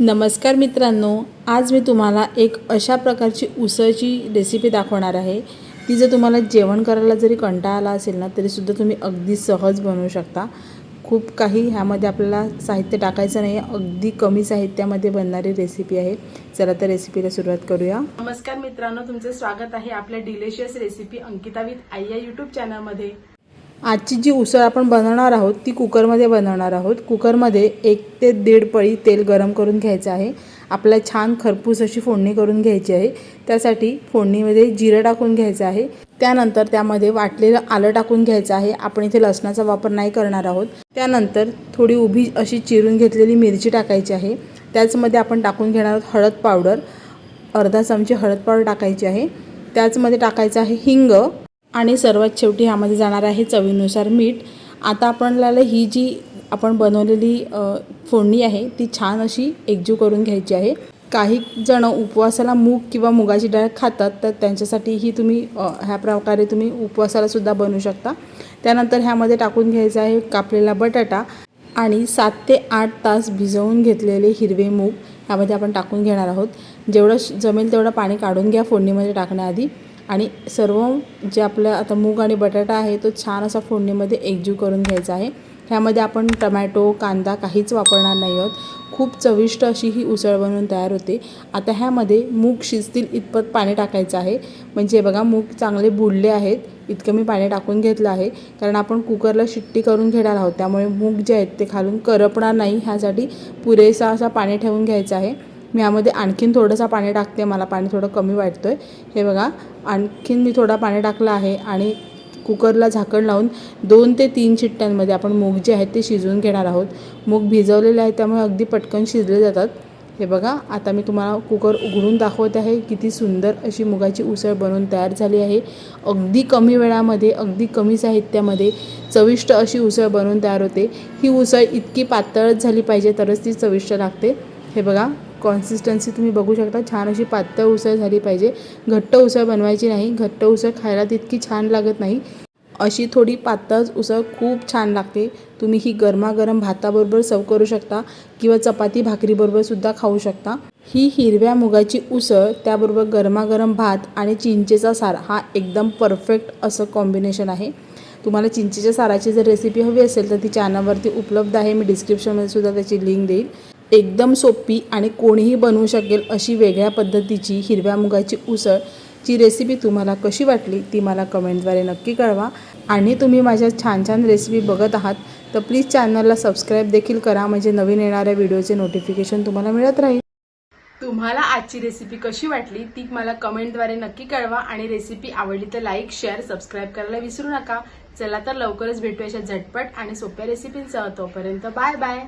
नमस्कार मित्रांनो आज मी तुम्हाला एक अशा प्रकारची उसळची रेसिपी दाखवणार आहे. ती जर तुम्हाला जेवण करायला जरी कंटाळा आला असेल ना तरीसुद्धा तुम्ही अगदी सहज बनवू शकता. खूप काही ह्यामध्ये आपल्याला साहित्य टाकायचं नाही आहे अगदी कमी साहित्यामध्ये बनणारी रेसिपी आहे. चला तर रेसिपीला सुरुवात करूया. नमस्कार मित्रांनो तुमचे स्वागत आहे आपल्या डिलिशियस रेसिपी अंकिता विथ आई या यूट्यूब चॅनलमध्ये आजची जी उसळ आपण बनवणार आहोत ती कुकरमध्ये बनवणार आहोत. कुकरमध्ये एक ते दीड पळी तेल गरम करून घ्यायचं आहे. आपल्याला छान खरपूस अशी फोडणी करून घ्यायची आहे. त्यासाठी फोडणीमध्ये जिरं टाकून घ्यायचं आहे. त्यानंतर त्यामध्ये वाटलेलं आलं टाकून घ्यायचं आहे. आपण इथे लसणाचा वापर नाही करणार आहोत. त्यानंतर थोडी उभी अशी चिरून घेतलेली मिरची टाकायची आहे. त्याचमध्ये आपण टाकून घेणार आहोत हळद पावडर. अर्धा चमचे हळद पावडर टाकायची आहे. त्याचमध्ये टाकायचं आहे हिंग. आणि सर्वात शेवटी ह्यामध्ये जाणार आहे चवीनुसार मीठ. आता आपल्याला ही जी आपण बनवलेली फोडणी आहे ती छान अशी एकजीव करून घ्यायची आहे. काही जण उपवासाला मूग किंवा मुगाची डाळ खातात तर त्यांच्यासाठी ही तुम्ही ह्या प्रकारे तुम्ही उपवासालासुद्धा बनवू शकता. त्यानंतर ह्यामध्ये टाकून घ्यायचा आहे कापलेला बटाटा आणि सात ते आठ तास भिजवून घेतलेले हिरवे मूग. ह्यामध्ये आपण टाकून घेणार आहोत. जेवढं श- जमेल तेवढं पाणी काढून घ्या फोडणीमध्ये टाकण्याआधी. आणि सर्व जे आपलं आता मूग आणि बटाटा आहे तो छान असा फोडणीमध्ये एकजीव करून घ्यायचा आहे. ह्यामध्ये आपण टमॅटो कांदा काहीच वापरणार नाही आहोत. खूप चविष्ट अशी ही उसळ बनवून तयार होते. आता ह्यामध्ये मूग शिजतील इतपत पाणी टाकायचं आहे. म्हणजे बघा मूग चांगले बुडले आहेत. इतकं मी पाणी टाकून घेतलं आहे. कारण आपण कुकरला शिट्टी करून घेणार आहोत. त्यामुळे मूग जे आहेत ते खालून करपणार नाही. ह्यासाठी पुरेसा असा पाणी ठेवून घ्यायचं आहे. मी यामध्ये आणखीन थोडंसं पाणी टाकते मला पाणी थोडं कमी वाटतं आहे हे बघा आणखीन मी थोडा पाणी टाकलं आहे आणि कुकरला झाकण लावून दोन ते तीन शिट्ट्यांमध्ये आपण मूग जे आहेत ते शिजवून घेणार आहोत. मूग भिजवलेले आहेत त्यामुळे अगदी पटकन शिजले जातात. हे बघा आता मी तुम्हाला कुकर उघडून दाखवत आहे किती सुंदर अशी मुगाची उसळ बनवून तयार झाली आहे. अगदी कमी वेळामध्ये अगदी कमी साहित्यामध्ये चविष्ट अशी उसळ बनवून तयार होते. ही उसळ इतकी पातळच झाली पाहिजे तरच ती चविष्ट लागते. हे बघा कॉन्सिस्टन्सी तुम्ही बघू शकता. छान अशी पातळ उसळ झाली पाहिजे. घट्ट उसळ बनवायची नाही. घट्ट उसळ खायला तितकी छान लागत नाही. अशी थोडी पातळ उसळ खूप छान लागते. तुम्ही ही गरमागरम भाताबरोबर सर्व करू शकता किंवा चपाती भाकरीबरोबर सुद्धा खाऊ शकता. ही हिरव्या मुगाची उसळ त्याबरोबर गरमागरम भात आणि चिंचेचा सार हा एकदम परफेक्ट असं कॉम्बिनेशन आहे. तुम्हाला चिंचेच्या साराची जर रेसिपी हवी असेल तर ती चॅनलवरती उपलब्ध आहे. मी डिस्क्रिप्शनमध्ये सुद्धा त्याची लिंक देईल. एकदम सोपी आणि कोणीही बनवू शकेल अशी वेगळ्या पद्धतीची हिरव्या मुगाची उसळ. ची रेसिपी तुम्हाला कशी वाटली ती मला कमेंटद्वारे नक्की कळवा. आणि तुम्ही माझ्या छान छान रेसिपी बघत आहात तर प्लीज चॅनलला सबस्क्राईब देखील करा. म्हणजे नवीन येणाऱ्या व्हिडिओचे नोटिफिकेशन तुम्हाला मिळत राहील. तुम्हाला आजची रेसिपी कशी वाटली ती मला कमेंटद्वारे नक्की कळवा. आणि रेसिपी आवडली तर लाईक शेअर सबस्क्राईब करायला विसरू नका. चला तर लवकरच भेटू अशा झटपट आणि सोप्या रेसिपींसह तोपर्यंत बाय बाय